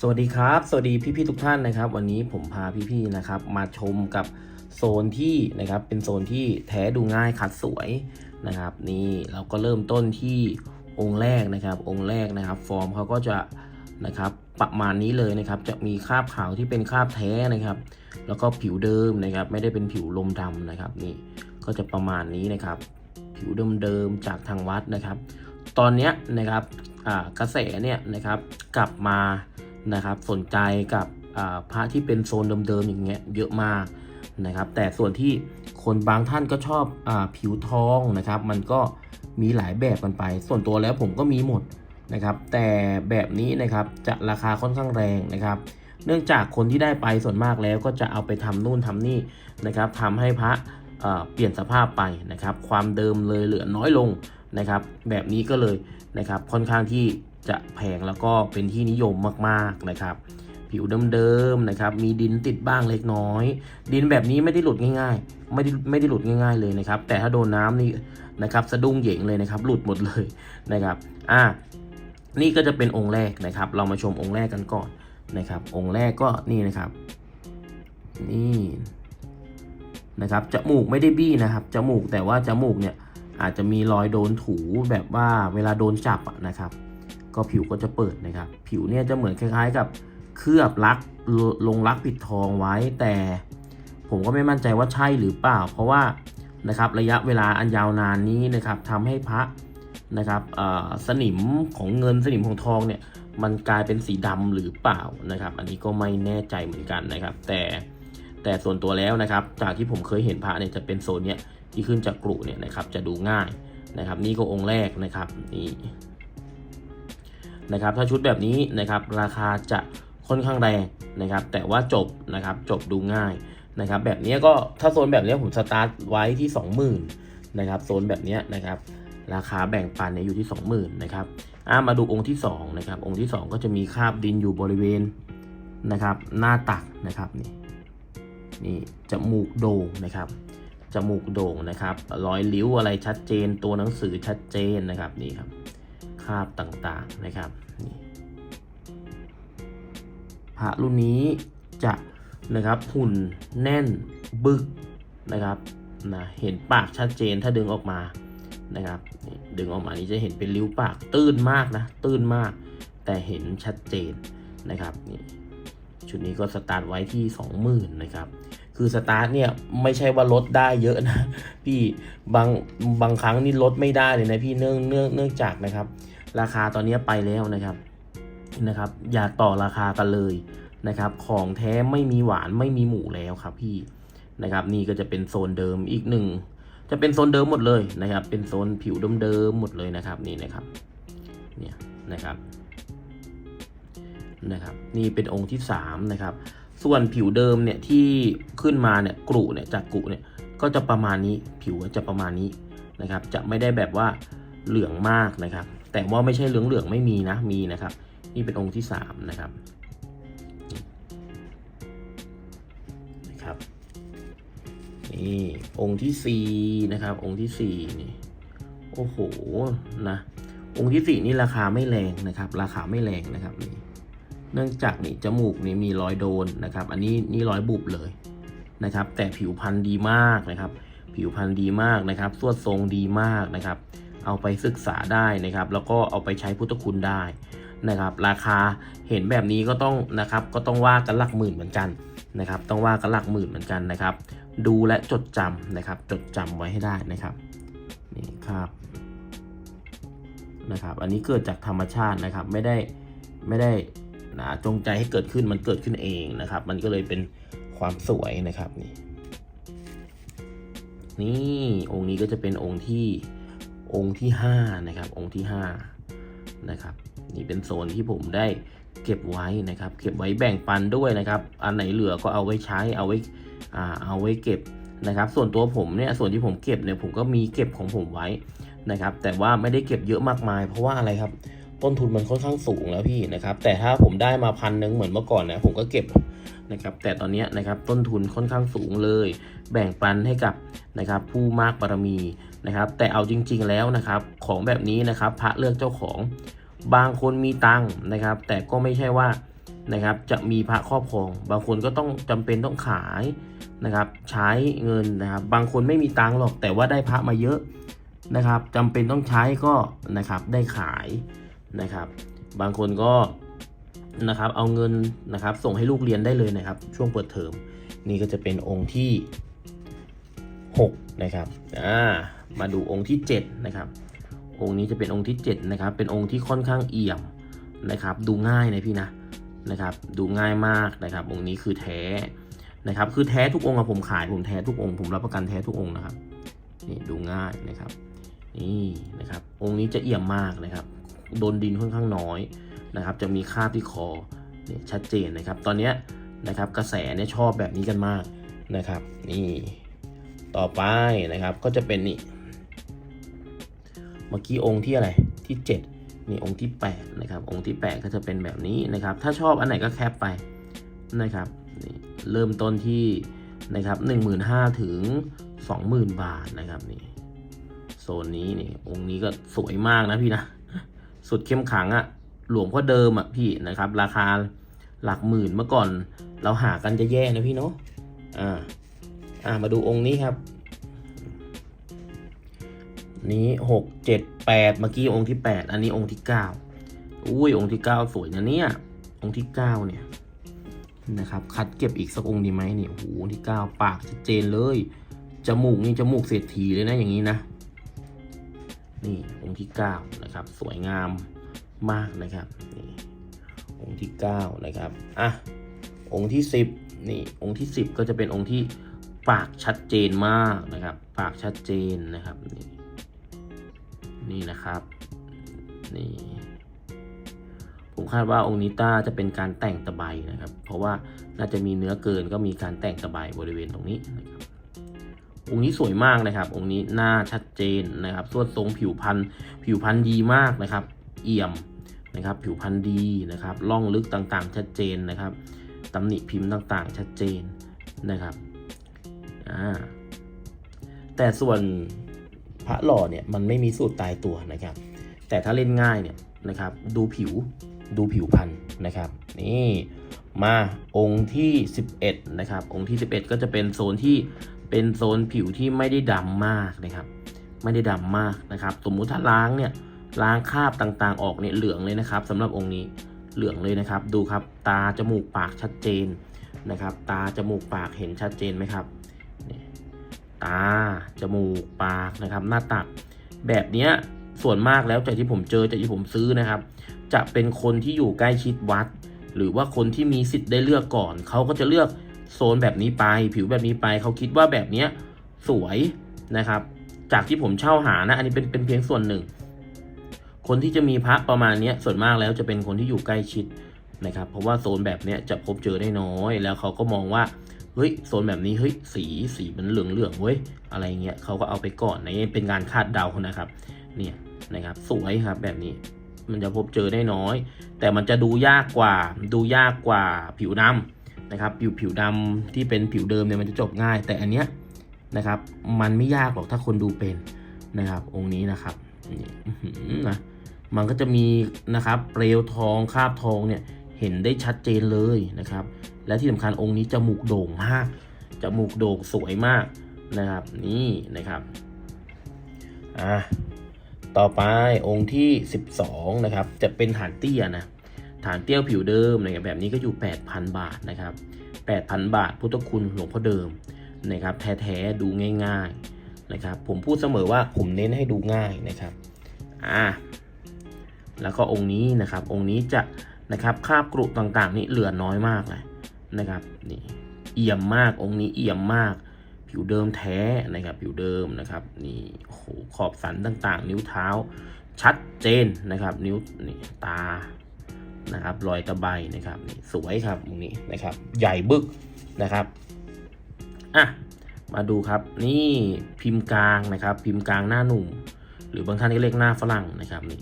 สวัสดีครับ สวัสดีพี่ๆทุกท่านนะครับ วันนี้ผมพาพี่ๆนะครับ มาชมกับโซนที่นะครับเป็นโซนที่แท้ดูง่ายขัดสวยนะครับ นี่เราก็เริ่มต้นที่องค์แรกนะครับ องค์แรกนะครับ ฟอร์มเขาก็จะนะครับประมาณนี้เลยนะครับ จะมีคราบขาวที่เป็นคราบแท้นะครับ แล้วก็ผิวเดิมนะครับ ไม่ได้เป็นผิวลมดำนะครับ นี่ก็จะประมาณนี้นะครับ ผิวเดิมๆจากทางวัดนะครับ ตอนนี้นะครับกระแสเนี่ยนะครับกลับมา นะครับ สนใจกับพระที่เป็นโซนเดิมๆอย่างเงี้ยเยอะมากนะครับ แต่ส่วนที่คนบางท่านก็ชอบอผิวทองนะครับ มันก็มีหลายแบบกันไป ส่วนตัวแล้วผมก็มีหมดนะครับ แต่แบบนี้นะครับจะราคาค่อนข้างแรงนะครับ เนื่องจากคนที่ได้ไปส่วนมากแล้วก็จะเอาไปทำนู่นทำนี่นะครับทำให้พระเปลี่ยนสภาพไปนะครับ ความเดิมเลยเหลือน้อยลงนะครับ แบบนี้ก็เลยนะครับค่อนข้างที่ จะแพงแล้วก็เป็นที่นิยมมากๆนะครับ ผิวเดิมๆนะครับ มีดินติดบ้างเล็กน้อย ดินแบบนี้ไม่ได้หลุดง่ายๆ ไม่ได้ไม่ได้หลุดง่าย ๆเลยนะครับ แต่ถ้าโดนน้ำนี่นะครับสะดุ้งเหย่งเลยนะครับ หลุดหมดเลยนะครับอ่านี่ก็จะเป็นองค์แรกนะครับ เรามาชมองค์แรกกันก่อนนะครับ องค์แรกก็นี่นะครับ นี่นะครับจมูกไม่ได้บี้นะครับจมูกแต่ว่าจมูกเนี่ยอาจจะมีรอยโดนถูแบบว่าเวลาโดนจับนะครับ ก็ผิวก็จะเปิดนะครับ ผิวเนี่ยจะเหมือนคล้ายๆ กับเคลือบลักลงลักปิดทองไว้ แต่ผมก็ไม่มั่นใจว่าใช่หรือเปล่า เพราะว่านะครับระยะเวลาอันยาวนานนี้นะครับทำให้พระนะครับสนิมของเงินสนิมของทองเนี่ยมันกลายเป็นสีดำหรือเปล่านะครับ อันนี้ก็ไม่แน่ใจเหมือนกันนะครับ แต่แต่ส่วนตัวแล้วนะครับ จากที่ผมเคยเห็นพระเนี่ยจะเป็นโซนเนี้ยที่ขึ้นจากกรุเนี่ยนะครับจะดูง่ายนะครับ นี่ก็องค์แรกนะครับนี่ นะครับถ้าชุดแบบนี้นะครับราคาจะค่อนข้างแรงนะครับแต่ว่าจบนะครับจบดูง่ายนะครับแบบนี้ก็ถ้าโซนแบบนี้ผมสตาร์ทไว้ที่ 20,000นะครับโซนแบบนี้นะครับราคาแบ่งปันเนี่ยอยู่ที่ 20,000นะครับอ่ามาดูองค์ที่2นะครับองค์ที่ 2 ก็จะมีคราบดินอยู่บริเวณนะครับหน้าตักนะครับนี่นี่จมูกโด่งนะครับจมูกโด่งนะครับรอยริ้วอะไรชัดเจนตัวหนังสือชัดเจนนะครับนี่ครับาบต่างๆนะครับพระรุ่นนี้จะนะครับหุ่นแน่นบึกนะครับนะเห็นปากชัดเจนถ้าดึงออกมานะครับ ดึงออกมานี้จะเห็นเป็นริ้วปากตื้นมากนะตื้นมาก แต่เห็นชัดเจนนะครับนี่ชุดนี้ก็สตาร์ทไว้ที่ 20,000นะครับ คือสตาร์ทเนี่ยไม่ใช่ว่าลดได้เยอะนะพี่บางบางครั้งนี่ลดไม่ได้เลยนะพี่เนื่องเนื่องเนื่องจากนะครับ ราคาตอนนี้ไปแล้วนะครับนะครับ อย่าต่อราคากันเลยนะครับ ของแท้ไม่มีหวานไม่มีหมูแล้วครับพี่นะครับ นี่ก็จะเป็นโซนเดิมอีกหนึ่งจะเป็นโซนเดิมหมดเลยนะครับ เป็นโซนผิวเดิมๆหมดเลยนะครับนี่นะครับเนี่ยนะครับนะครับ นี่เป็นองค์ที่3นะครับ ส่วนผิวเดิมเนี่ยที่ขึ้นมาเนี่ยกรุเนี่ยจากกรุเนี่ยก็จะประมาณนี้ผิวจะประมาณนี้นะครับ จะไม่ได้แบบว่าเหลืองมากนะครับ แต่ว่าไม่ใช่เหลืองเหลืองไม่มีนะมีนะครับ นี่เป็นองค์ที่3นะครับนะครับนี่องค์ที่สี่นะครับ องค์ที่สี่นี่โอ้โหนะองค์ที่สี่นี่ราคาไม่แรงนะครับ ราคาไม่แรงนะครับนี่เนื่องจากนี่จมูกนี่มีรอยโดนนะครับ อันนี้นี่รอยบุบเลยนะครับ แต่ผิวพรรณดีมากนะครับ ผิวพรรณดีมากนะครับสวดทรงดีมากนะครับ เอาไปศึกษาได้นะครับ แล้วก็เอาไปใช้พุทธคุณได้นะครับ ราคาเห็นแบบนี้ก็ต้องนะครับ ก็ต้องว่ากันหลักหมื่นเหมือนกันนะครับ ต้องว่ากันหลักหมื่นเหมือนกันนะครับ ดูและจดจำนะครับ จดจำไว้ให้ได้นะครับนี่ครับนะครับ อันนี้เกิดจากธรรมชาตินะครับ ไม่ได้ไม่ได้นะจงใจให้เกิดขึ้นมันเกิดขึ้นเองนะครับ มันก็เลยเป็นความสวยนะครับนี่นี่องค์นี้ก็จะเป็นองค์ที่ องค์ที่ห้านะครับ องค์ที่ห้านะครับ นี่เป็นโซนที่ผมได้เก็บไว้นะครับ เก็บไว้แบ่งปันด้วยนะครับ อันไหนเหลือก็เอาไว้ใช้ เอาไว้อ่าเอาไว้เก็บนะครับ ส่วนตัวผมเนี่ย ส่วนที่ผมเก็บเนี่ยผมก็มีเก็บของผมไว้นะครับ แต่ว่าไม่ได้เก็บเยอะมากมาย เพราะว่าอะไรครับ ต้นทุนมันค่อนข้างสูงแล้วพี่นะครับ แต่ถ้าผมได้มาพันหนึ่งเหมือนเมื่อก่อนนะผมก็เก็บนะครับ แต่ตอนนี้นะครับต้นทุนค่อนข้างสูงเลย แบ่งปันให้กับนะครับผู้มากบารมี นะครับ แต่เอาจริง ๆแล้วนะครับ ของแบบนี้นะครับ พระเลือกเจ้าของบางคนมีตังค์นะครับ แต่ก็ไม่ใช่ว่านะครับจะมีพระครอบครอง บางคนก็ต้องจำเป็นต้องขายนะครับ ใช้เงินนะครับ บางคนไม่มีตังค์หรอกแต่ว่าได้พระมาเยอะนะครับจำเป็นต้องใช้ก็นะครับได้ขายนะครับ บางคนก็นะครับเอาเงินนะครับ ส่งให้ลูกเรียนได้เลยนะครับ ช่วงเปิดเทอมนี่ก็จะเป็นองค์ที่ 6 นะครับอ่า มาดูองค์ที่7นะครับองค์นี้จะเป็นองค์ที่7นะครับเป็นองค์ที่ค่อนข้างเอี่ยมนะครับ ดูง่ายนะพี่นะนะครับ ดูง่ายมากนะครับ องค์นี้คือแท้นะครับ คือแท้ทุกองค์อะผมขายผมแท้ทุกองค์ผมรับประกันแท้ทุกองค์นะครับนี่ดูง่ายนะครับนี่นะครับ องค์นี้จะเอี่ยมมากนะครับโดนดินค่อนข้างน้อยนะครับ จะมีคาบที่คอเนี่ยชัดเจนนะครับ ตอนนี้นะครับกระแสเนี่ยชอบแบบนี้กันมากนะครับ นี่ต่อไปนะครับก็จะเป็นนี่ เมื่อกี้องค์ที่อะไรที่ 7 นี่องค์ที่8นะครับองค์ที่ 8 ก็จะเป็นแบบนี้นะครับ ถ้าชอบอันไหนก็แคปไปนะครับนี่เริ่มต้นที่นะครับ15,000ถึง20,000บาทนะครับนี่โซนนี้นี่องค์นี้ก็สวยมากนะพี่นะ สุดเข้มขังอะหลวงพ่อเดิมอะพี่นะครับ ราคาหลักหมื่นเมื่อก่อนเราหากันจะแย่นะพี่เนาะอ่าอ่ามาดูองค์นี้ครับ นี้หกเจ็ดแปดเมื่อกี้องค์ที่แปดอันนี้องค์ที่เก้าอุ้ยองค์ที่เก้าสวยนะเนี่ย องค์ที่เก้าเนี่ยนะครับ คัดเก็บอีกสักองค์ดีไหมนี่โอ้โหองค์ที่เก้าปากชัดเจนเลยจมูกนี่จมูกเศรษฐีเลยนะอย่างนี้นะนี่องค์ที่เก้านะครับ สวยงามมากนะครับนี่องค์ที่เก้านะครับอะองค์ที่สิบนี่องค์ที่สิบก็จะเป็นองค์ที่ปากชัดเจนมากนะครับ ปากชัดเจนนะครับนี่ นี่นะครับ นี่ ผมคาดว่าองค์นิต้าจะเป็นการแต่งตะไบนะครับ เพราะว่าน่าจะมีเนื้อเกินก็มีการแต่งตะไบบริเวณตรงนี้นะครับองค์นี้สวยมากนะครับ องค์นี้หน้าชัดเจนนะครับสวดทรงผิวพันธุ์ผิวพันธุ์ดีมากนะครับ เอี่ยมนะครับ ผิวพันธุ์ดีนะครับล่องลึกต่างๆ ชัดเจนนะครับตำหนิพิมพ์ต่างๆ ชัดเจนนะครับอ่าแต่ส่วน พระหล่อเนี่ยมันไม่มีสูตรตายตัวนะครับ แต่ถ้าเล่นง่ายเนี่ยนะครับ ดูผิวดูผิวพันธุ์นะครับ นี่มาองค์ที่ 11 นะครับ องค์ที่ 11 ก็จะเป็นโซนที่เป็นโซนผิวที่ไม่ได้ดำมากนะครับ ไม่ได้ดำมากนะครับ สมมุติถ้าล้างเนี่ยล้างคราบต่างๆ ออกเนี่ยเหลืองเลยนะครับสำหรับองค์นี้เหลืองเลยนะครับ ดูครับตาจมูกปากชัดเจนนะครับ ตาจมูกปากเห็นชัดเจนไหมครับ ตา จมูก ปากนะครับ หน้าตัก แบบเนี้ยส่วนมากแล้วจากที่ผมเจอจากที่ผมซื้อนะครับ จะเป็นคนที่อยู่ใกล้ชิดวัด หรือว่าคนที่มีสิทธิ์ได้เลือกก่อน เขาก็จะเลือกโซนแบบนี้ไป ผิวแบบนี้ไปเขาคิดว่าแบบเนี้ยสวยนะครับ จากที่ผมเช่าหานะ อันนี้เป็นเป็นเพียงส่วนหนึ่ง คนที่จะมีพระประมาณนี้ส่วนมากแล้วจะเป็นคนที่อยู่ใกล้ชิดนะครับ เพราะว่าโซนแบบเนี้ยจะพบเจอได้น้อย แล้วเขาก็มองว่า เฮ้ยโซนแบบนี้เฮ้ยสีสีมันเหลืองเหลืองเว้ยอะไรเงี้ยเขาก็เอาไปก่อนในเป็นการคาดเดานะครับเนี่ยนะครับสวยครับแบบนี้มันจะพบเจอได้น้อย แต่มันจะดูยากกว่าดูยากกว่าผิวดำนะครับผิวผิวดำที่เป็นผิวเดิมเนี่ยมันจะจบง่าย แต่อันเนี้ยนะครับมันไม่ยากหรอกถ้าคนดูเป็นนะครับ องค์นี้นะครับนี่นะมันก็จะมีนะครับเปลวทองคาบทองเนี่ย เห็นได้ชัดเจนเลยนะครับ และที่สำคัญองค์นี้จมูกโด่งมากจมูกโด่งสวยมากนะครับ นี่นะครับอะต่อไปองค์ที่ 12 นะครับ จะเป็นฐานเตี้ยนะฐานเตี้ยผิวเดิมนะครับแบบนี้ก็อยู่ 8,000 บาทนะครับ 8,000 บาทพุทธคุณหลวงพ่อเดิมนะครับ แท้ๆดูง่ายๆนะครับ ผมพูดเสมอว่าผมเน้นให้ดูง่ายนะครับอ่าแล้วก็องค์นี้นะครับ องค์นี้จะ นะครับคาบกรุต่างๆ นี่เหลือน้อยมากเลยนะครับนี่เอี่ยมมากองค์นี้เอี่ยมมาก ผิวเดิมแท้นะครับผิวเดิมนะครับนี่โหขอบสันต่างๆ นิ้วเท้า ชัดเจนนะครับ นิ้วนี่ตานะครับรอยตะไบนะครับนี่สวยครับตรงนี้นะครับ ใหญ่บึกนะครับอะมาดูครับนี่พิมพ์กลางนะครับ พิมพ์กลางหน้าหนุ่ม หรือบางท่านก็เรียกหน้าฝรั่งนะครับนี่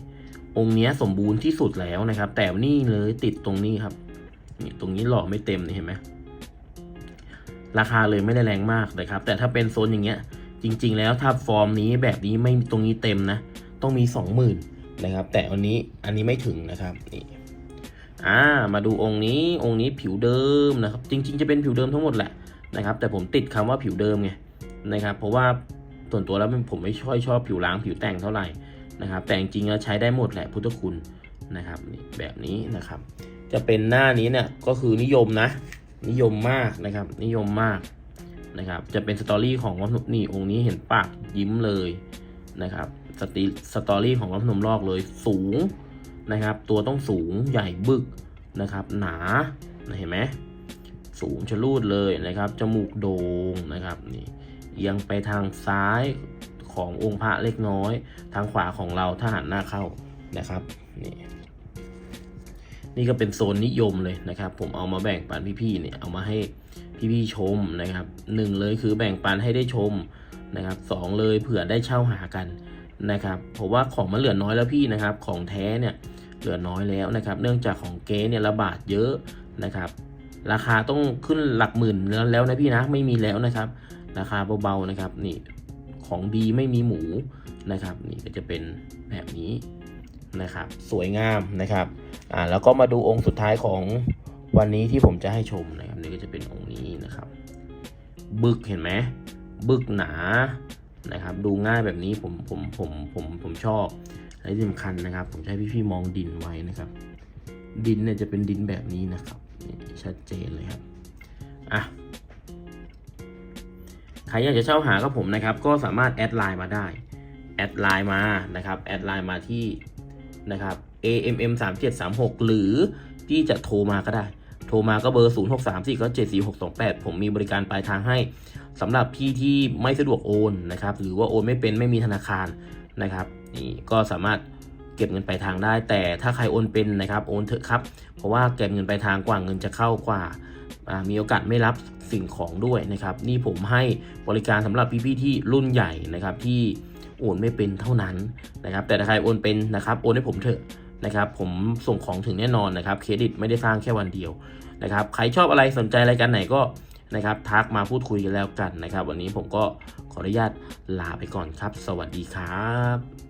องค์นี้สมบูรณ์ที่สุดแล้วนะครับ แต่นี่เลยติดตรงนี้ครับนี่ตรงนี้หล่อไม่เต็มนี่เห็นไหมราคาเลยไม่ได้แรงมากนะครับ แต่ถ้าเป็นโซนอย่างเงี้ย จริง ๆ แล้วถ้าฟอร์มนี้แบบนี้ไม่ตรงนี้เต็มนะ ต้องมี 20,000นะครับ แต่อันนี้อันนี้ไม่ถึงนะครับนี่อ่ามาดูองค์นี้องค์นี้ผิวเดิมนะครับ จริง ๆ จะเป็นผิวเดิมทั้งหมดแหละนะครับ แต่ผมติดคำว่าผิวเดิมไงนะครับ เพราะว่าส่วนตัวแล้วผมไม่ค่อยชอบผิวล้างผิวแต่งเท่าไหร่ นะครับแต่จริงๆแล้วใช้ได้หมดแหละพุทธคุณนะครับนี่แบบนี้นะครับ จะเป็นหน้านี้เนี่ยก็คือนิยมนะ นิยมมากนะครับ นิยมมากนะครับ จะเป็นสตอรี่ของวัดพนมนี่องค์นี้เห็นปากยิ้มเลยนะครับสติสตอรี่ของวัดพนมลอกเลยสูงนะครับ ตัวต้องสูงใหญ่บึกนะครับ หนาเห็นไหมสูงชะลูดเลยนะครับจมูกโด่งนะครับนี่เอียงไปทางซ้าย ขององค์พระเล็กน้อย ทางขวาของเราถ้าหันหน้าเข้านะครับนี่นี่ก็เป็นโซนนิยมเลยนะครับ ผมเอามาแบ่งปันพี่ๆเนี่ยเอามาให้พี่ๆชมนะครับหนึ่งเลยคือแบ่งปันให้ได้ชมนะครับสองเลยเผื่อได้เช่าหากันนะครับเพราะว่าของมันเหลือน้อยแล้วพี่นะครับ ของแท้เนี่ยเหลือน้อยแล้วนะครับ เนื่องจากของเก๊เนี่ยระบาดเยอะนะครับ ราคาต้องขึ้นหลักหมื่นแล้วนะพี่นะไม่มีแล้วนะครับ ราคาเบาๆนะครับนี่ ของดีไม่มีหมูนะครับนี่ก็จะเป็นแบบนี้นะครับสวยงามนะครับอ่าแล้วก็มาดูองค์สุดท้ายของวันนี้ที่ผมจะให้ชมนะครับนี่ก็จะเป็นองค์นี้นะครับ บึกเห็นไหมบึกหนานะครับดูง่ายแบบนี้ผมผมผมผมผมชอบและที่สำคัญนะครับ ผมจะให้พี่ๆมองดินไว้นะครับ ดินเนี่ยจะเป็นดินแบบนี้นะครับนี่ชัดเจนเลยครับอะ รอยากจะเช่าหากับผมนะครับ ก็สามารถแอดไลน์มาได้แอดไลน์มานะครับแอดไลน์มาที่นะครับ AMM 3 7 3 6หรือที่จะโทรมาก็ได้ โทรมาก็เบอร์ 0 6 3 4ก็7 4 6 2 8 ผมมีบริการปลายทางให้สำหรับพี่ที่ไม่สะดวกโอนนะครับ หรือว่าโอนไม่เป็นไม่มีธนาคารนะครับนี่ก็สามารถเก็บเงินปลายทางได้ แต่ถ้าใครโอนเป็นนะครับโอนเถอะครับ เพราะว่าเก็บเงินปลายทางกว่าเงินจะเข้ากว่า มีโอกาสไม่รับสิ่งของด้วยนะครับ นี่ผมให้บริการสำหรับพี่ๆที่รุ่นใหญ่นะครับที่โอนไม่เป็นเท่านั้นนะครับ แต่ถ้าใครโอนเป็นนะครับโอนให้ผมเถอะนะครับ ผมส่งของถึงแน่นอนนะครับเครดิตไม่ได้สร้างแค่วันเดียวนะครับใครชอบอะไรสนใจรายการไหนก็นะครับทักมาพูดคุยกันแล้วกันนะครับ วันนี้ผมก็ขออนุญาตลาไปก่อนครับ สวัสดีครับ